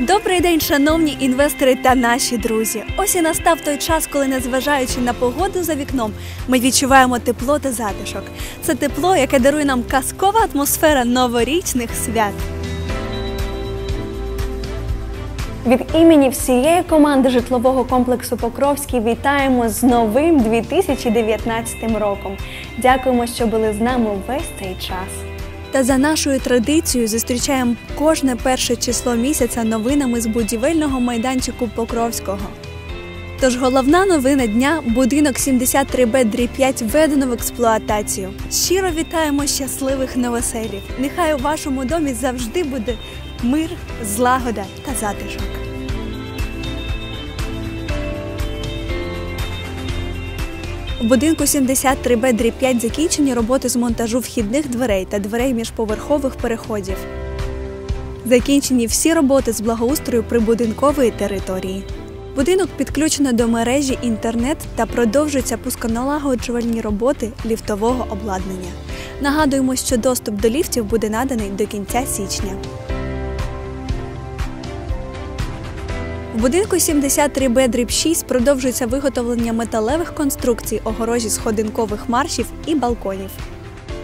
Добрий день, шановні інвестори та наші друзі. Ось і настав той час, коли, незважаючи на погоду за вікном, ми відчуваємо тепло та затишок. Це тепло, яке дарує нам казкова атмосфера новорічних свят. Від імені всієї команди житлового комплексу Покровський вітаємо з новим 2019 роком. Дякуємо, що були з нами весь цей час. Та за нашою традицією зустрічаємо кожне перше число місяця новинами з будівельного майданчику Покровського. Тож головна новина дня будинок 73Б дріб 5 введено в експлуатацію. Щиро вітаємо щасливих новоселів. Нехай у вашому домі завжди буде мир, злагода та затишок. У будинку 73Б дріб 5 закінчені роботи з монтажу вхідних дверей та дверей міжповерхових переходів. Закінчені всі роботи з благоустрою прибудинкової території. Будинок підключено до мережі інтернет та продовжуються пусконалагоджувальні роботи ліфтового обладнання. Нагадуємо, що доступ до ліфтів буде наданий до кінця січня. В будинку 73Б дріб 6 продовжується виготовлення металевих конструкцій, огорожі сходинкових маршів і балконів.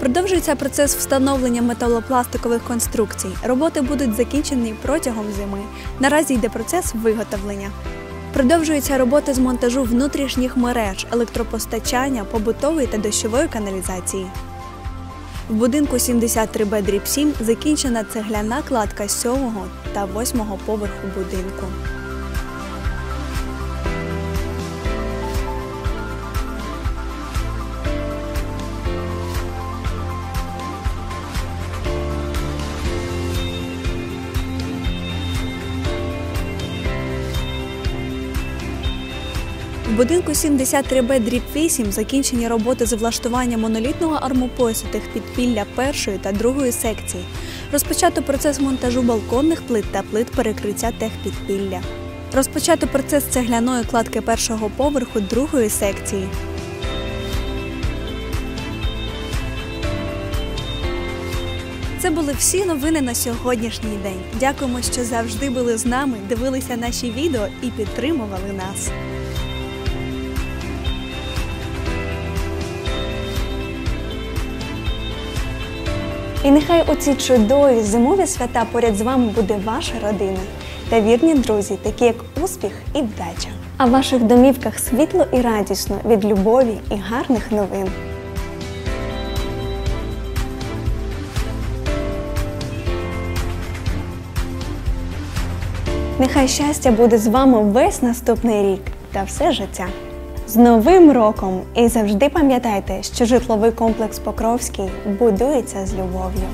Продовжується процес встановлення металопластикових конструкцій. Роботи будуть закінчені протягом зими. Наразі йде процес виготовлення. Продовжуються роботи з монтажу внутрішніх мереж, електропостачання, побутової та дощової каналізації. В будинку 73Б дріб 7 закінчена цегляна кладка 7 та 8 поверху будинку. Будинку 73Б дріб 8 закінчені роботи з влаштування монолітного армопоясу техпідпілля першої та другої секції. Розпочато процес монтажу балконних плит та плит перекриття техпідпілля. Розпочато процес цегляної кладки першого поверху другої секції. Це були всі новини на сьогоднішній день. Дякуємо, що завжди були з нами, дивилися наші відео і підтримували нас. І нехай у ці чудові зимові свята поряд з вами буде ваша родина та вірні друзі, такі як успіх і вдача. А в ваших домівках світло і радісно від любові і гарних новин. Нехай щастя буде з вами весь наступний рік та все життя. З Новим роком! І завжди пам'ятайте, що житловий комплекс Покровський будується з любов'ю.